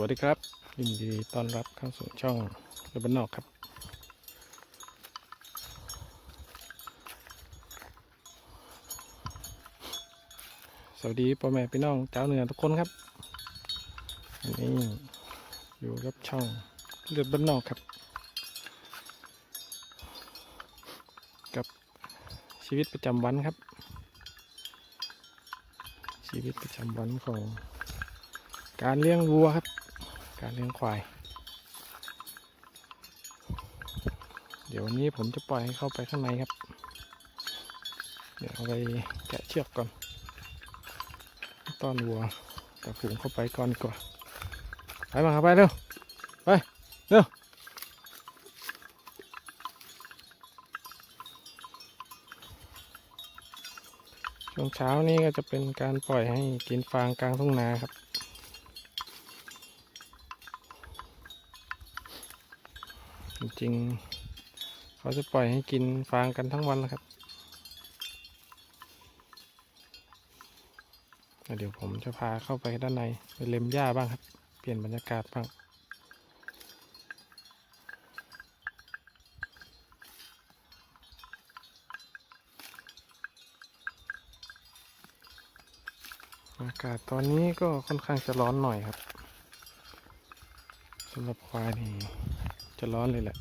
วัสดีครับ ยินดีต้อนรับเข้าสู่ช่องเรือบันนอกครับ สวัสดีพ่อแม่พี่น้องเจ้าเหนือทุกคนครับนนี้อยู่กับช่องเรือบันนอกครับ กับชีวิตประจำวันครับ ชีวิตประจำวันของการเลี้ยงวัวครับ การเลี้ยงควาย เดี๋ยววันนี้ผมจะปล่อยให้เข้าไปข้างในครับ เดี๋ยวเอาไปแกะเชือกก่อนต้อนวัวกับฝูงเข้าไปก่อนดีกว่าไปมาครับไปเร็ว ไป เร็วช่วงเช้านี้ก็จะเป็นการปล่อยให้กินฟางกลางทุ่งนาครับ จริงๆ เขาจะปล่อยให้กินฟางกันทั้งวันนะครับ เดี๋ยวผมจะพาเข้าไปด้านใน ไปเล็มหญ้าบ้างครับ เปลี่ยนบรรยากาศบ้างอากาศตอนนี้ก็ค่อนข้างจะร้อนหน่อยครับสำหรับควายนี่ จะร้อนเลยแหละ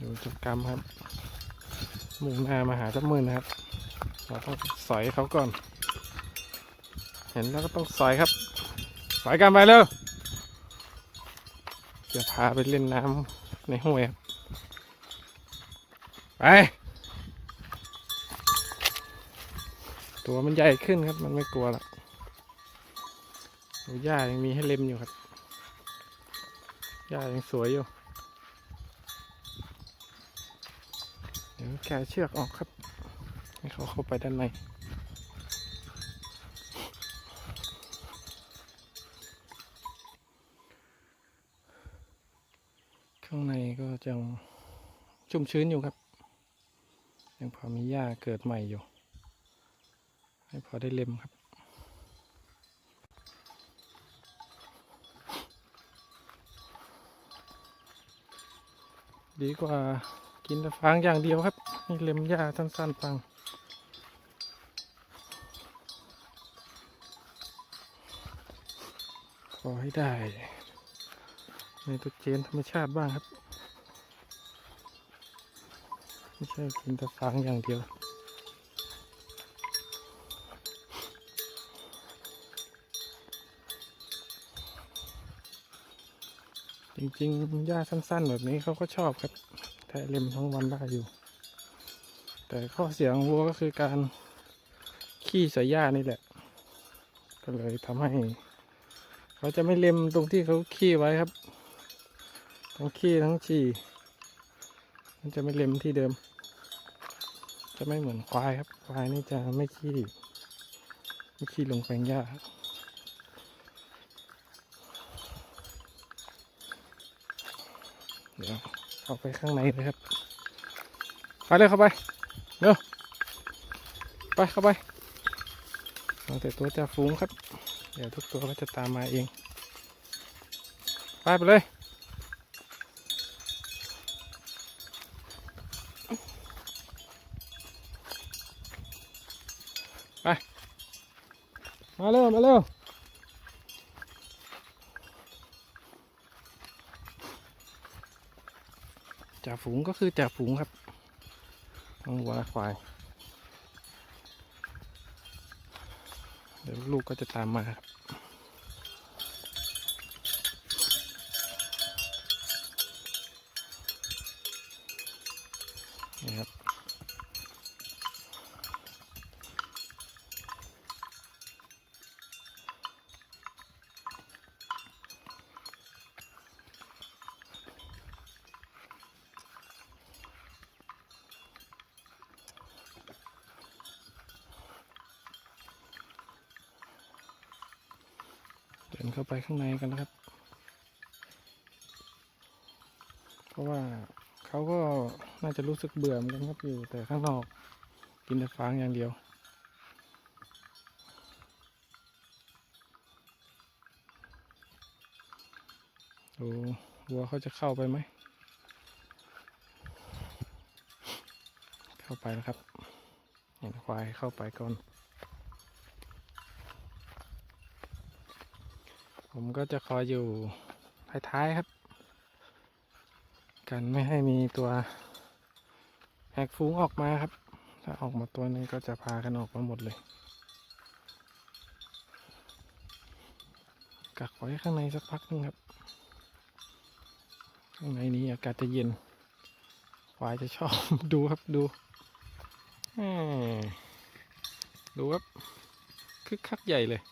ดูกิจกรรมครับมุ่งหน้ามาหาเจ้ามือนะครับ เราต้องสอยเขาก่อน เห็นแล้วก็ต้องสอยครับ สอยกันไปเร็วจะพาไปเล่นน้ำในห้วยครับ ไป ตัวมันใหญ่ขึ้นครับ มันไม่กลัวละดูหญ้ายังมีให้เล็มอยู่ครับ หญ้ายังสวยอยู่ เดี๋ยวแกเชือกออกครับ ให้เขาเข้าไปด้านในข้างในก็ยังชุ่มชื้นอยู่ครับ ยังพอมีหญ้าเกิดใหม่อยู่ ให้พอได้เล็มครับ ดีกว่ากินแต่ฟางอย่างเดียวครับ นี่เล็มหญ้าสั้นๆฟังขอให้ได้ ในตัวเจนธรรมชาติบ้างครับ ไม่ใช่กินแต่ฟางอย่างเดียว จริงๆหญ้าสั้นๆ แบบนี้เขาก็ชอบครับแทะเล็มทั้งวันได้อยู่ แต่ข้อเสียของวัวก็คือการขี้ใส่หญ้านี่แหละ ก็เลยทำให้ เขาจะไม่เล็มตรงที่เขาขี้ไว้ครับ ทั้งขี้ทั้งฉี่มันจะไม่เล็มที่เดิม จะไม่เหมือนควายครับ ควายนี่จะไม่ขี้ไม่ขี้ลงแปลงหญ้า เดี๋ยวเข้าไปข้างในเลยครับไปเลยเข้าไปเร็วไปเข้าไปเอาแต่ตัวจะฟูงครับ เดี๋ยวทุกตัวก็จะตามมาเอง ไปไปเลยไปมาเร็วมาเร็ว จ่าฝูงก็คือจ่าฝูงครับทั้งวัวควาย เดี๋ยวลูกก็จะตามมาครับ เข้าไปข้างในกันนะครับ เพราะว่าเขาก็น่าจะรู้สึกเบื่อมือนกันครับอยู่แต่ข้างนอกกินแต่ฟางอย่างเดียวดูวัวเขาจะเข้าไปไหม เข้าไปแล้วครับเห็นควายเข้าไปก่อน ผมก็จะคอยอยู่ท้ายๆครับ กันไม่ให้มีตัวแหกฟุ้งออกมาครับ ถ้าออกมาตัวหนึงก็จะพากันออกมาหมดเลย กักไว้ข้างในสักพักนึงครับ ข้างในนี้อากาศจะเย็นควายจะชอบ ดูครับดูดูครับคึกคักใหญ่เลย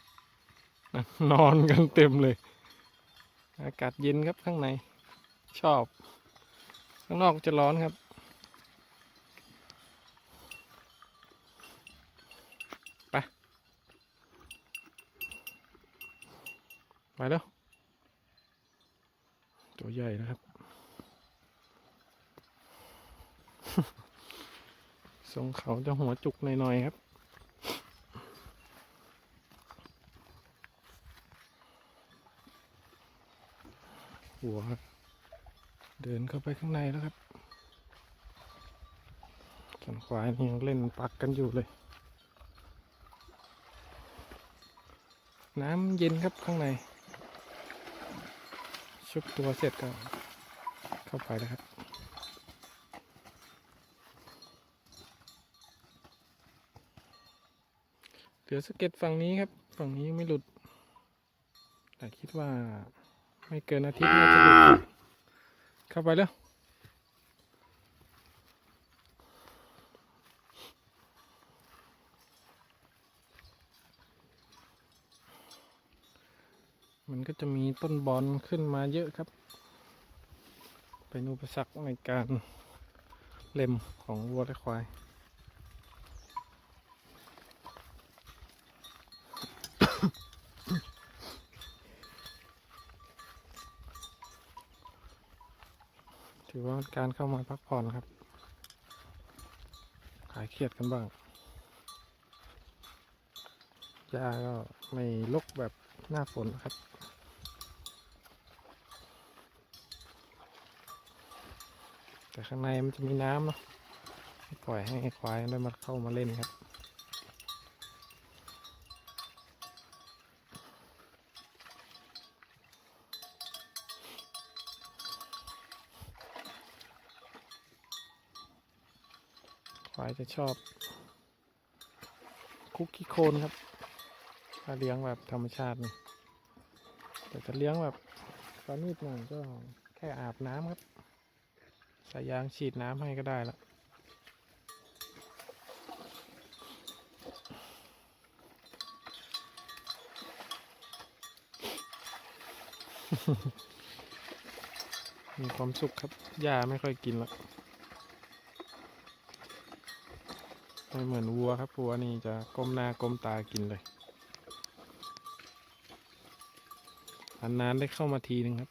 นอนกันเต็มเลย อากาศเย็นครับข้างใน ชอบ ข้างนอกจะร้อนครับ ไป ไปแล้ว ตัวใหญ่นะครับ ทรงเขาจะหัวจุกหน่อย ๆ ครับ หัว เดินเข้าไปข้างในแล้วครับส่วนควายนี่ยังเล่นปักกันอยู่เลย น้ำเย็นครับข้างใน ชุบตัวเสร็จก็เข้าไปแล้วครับเหลือสเก็ตฝั่งนี้ครับ ฝั่งนี้ยังไม่หลุด แต่คิดว่า ไม่เกินอาทิตย์น่าจะหลุดครับเข้าไปแล้วมันก็จะมีต้นบอลขึ้นมาเยอะครับ เป็นอุปสรรคในการเล็มของวัวและควาย ถือว่าการเข้ามาพักผ่อนครับ ขายเครียดกันบ้างหญ้าก็ไม่ลกแบบหน้าฝนครับแต่ข้างในมันจะมีน้ำเนาะปล่อยให้ควายได้มาเข้ามาเล่นครับายจะชอบ คุกกี้โคนครับ ถ้าเลี้ยงแบบธรรมชาตินี่แต่ถ้าเลี้ยงแบบปลานิดหน่อยก็แค่อาบน้ำครับใส่ยางฉีดน้ำให้ก็ได้ละมีความสุขครับหญ้าไม่ค่อยกินละ ไม่เหมือนวัวครับวัวนี่จะก้มหน้าก้มตากินเลยนานๆได้เข้ามาทีนึงครับ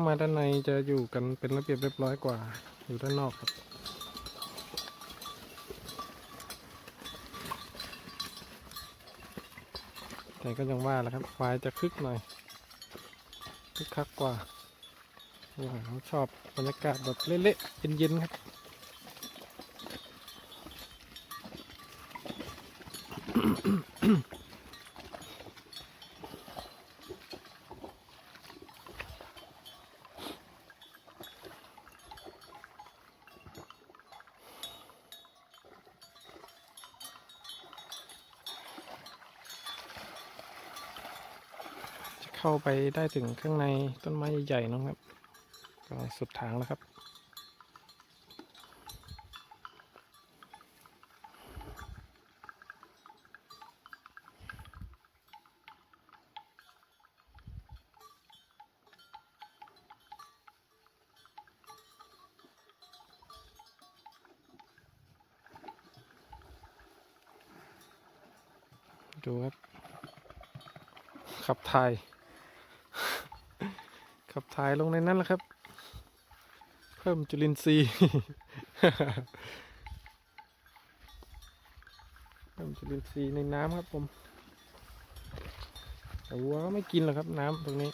ามาด้านในจะอยู่กันเป็นระเบียบเรียบร้อยกว่าอยู่ด้านนอกครับแต่ก็ยังว่าแหละครับควายจะคึกหน่อยคึกคักกว่าว่เขาชอบบรรยากาศแบบเละๆเย็นๆครับ จะ เข้าไปได้ถึงข้างในต้นไม้ใหญ่ๆนะครับ ก็สุดทางแล้วครับ ดูครับขับถ่าย ขับถ่ายลงในนั้นแหละครับ เพิ่มจุลินทรีย์เพิ่มจุลินทรีย์ในน้ำครับผมแต่วัวก็ไม่กินหรอกครับน้ำตรงนี้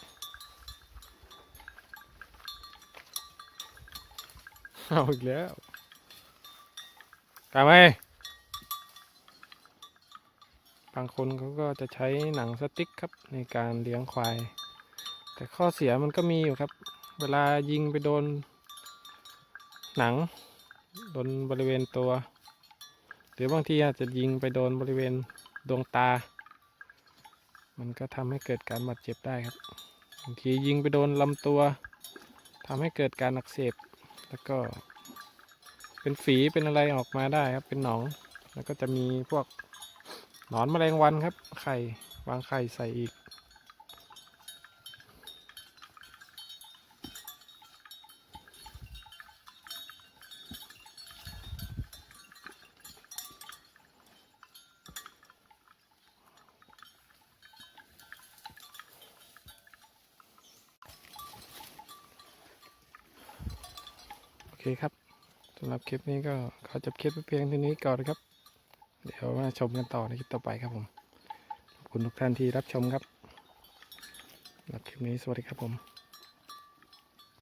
เอาอีกแล้วกลับไหมบางคนเขาก็จะใช้หนังสติ๊กครับในการเลี้ยงควาย แต่ข้อเสียมันก็มีอยู่ครับ เวลายิงไปโดน หนัง โดนบริเวณตัว หรือบางทีอาจจะยิงไปโดนบริเวณดวงตา มันก็ทำให้เกิดการบาดเจ็บได้ครับบางทียิงไปโดนลำตัวทำให้เกิดการอักเสบแล้วก็ เป็นฝีเป็นอะไรออกมาได้ครับ เป็นหนอง แล้วก็จะมีพวกหนอนแมลงวันครับ ไข่วางไข่ใส่อีก คครับสำหรับคลิปนี้ก็ขอจบคลิปไปเพียงเท่านี้ก่อนนะครับ เดี๋ยวมาชมกันต่อในคลิปต่อไปครับผมขอบคุณทุกท่านที่รับชมครับสำหรับคลิปนี้สวัสดีครับผม